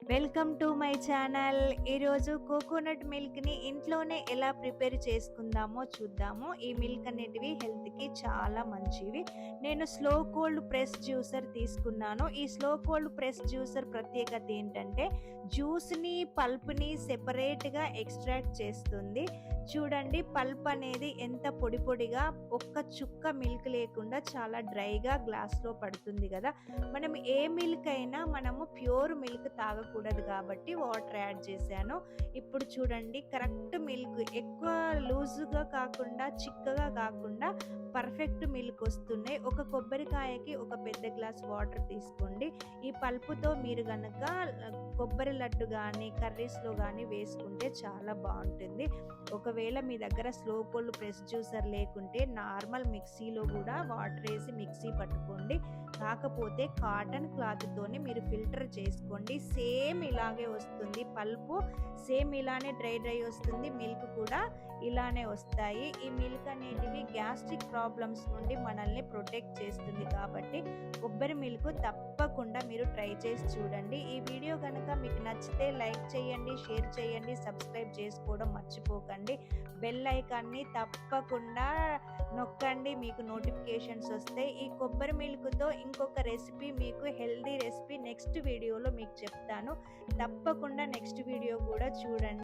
Welcome to my channel. ఈరోజు coconut మిల్క్ని ఇంట్లోనే ఎలా ప్రిపేర్ చేసుకుందామో చూద్దాము. ఈ మిల్క్ అనేటివి హెల్త్కి చాలా మంచివి. నేను స్లో కోల్డ్ ప్రెస్ జ్యూసర్ తీసుకున్నాను. ఈ స్లో కోల్డ్ ప్రెస్ జ్యూసర్ ప్రత్యేకత ఏంటంటే జ్యూస్ని పల్ప్ని సెపరేట్గా ఎక్స్ట్రాక్ట్ చేస్తుంది. చూడండి పల్ప్ అనేది ఎంత పొడి పొడిగా ఒక్క చుక్క మిల్క్ లేకుండా చాలా డ్రైగా గ్లాస్లో పడుతుంది కదా. మనం ఏ మిల్క్ అయినా మనము ప్యూర్ మిల్క్ తాగకూడదు కాబట్టి వాటర్ యాడ్ చేశాను. ఇప్పుడు చూడండి కరెక్ట్ మిల్క్ ఎక్కువ లూజుగా కాకుండా చిక్కగా కాకుండా పర్ఫెక్ట్ మిల్క్ వస్తున్నాయి ఒక కొబ్బరికాయకి ఒక పెద్ద గ్లాస్ వాటర్ తీసుకోండి. ఈ పల్పుతో మీరు కనుక కొబ్బరి లడ్డు కానీ కర్రీస్లో కానీ వేసుకుంటే చాలా బాగుంటుంది. ఒకవేళ మీ దగ్గర స్లో కోల్డ్ ప్రెస్ జ్యూసర్ లేకుంటే నార్మల్ మిక్సీలో కూడా వాటర్ వేసి మిక్సీ పట్టుకోండి. కాకపోతే కాటన్ క్లాత్తోనే మీరు ఫిల్టర్ చేసుకోండి. సేమ్ ఇలాగే వస్తుంది పల్పు. సేమ్ ఇలానే డ్రై డ్రై వస్తుంది. మిల్క్ కూడా ఇలానే వస్తాయి. ఈ మిల్క్ అనేటివి గ్యాస్ట్రిక్ ప్రాబ్లమ్స్ నుండి మనల్ని ప్రొటెక్ట్ చేస్తుంది కాబట్టి కొబ్బరి మిల్క్ తప్పకుండా మీరు ట్రై చేసి చూడండి. ఈ వీడియో కనుక మీకు నచ్చితే లైక్ చేయండి షేర్ చేయండి సబ్స్క్రైబ్ చేసుకోవడం మర్చిపోకండి. బెల్ ఐకాన్ని తప్పకుండా నొక్కండి. మీకు నోటిఫికేషన్స్ వస్తాయి ఈ కొబ్బరి మిల్క్తో ఇంకొక రెసిపీ మీకు హెల్దీ రెసిపీ నెక్స్ట్ వీడియోలో మీకు చెప్తాను. తప్పకుండా నెక్స్ట్ వీడియో కూడా చూడండి.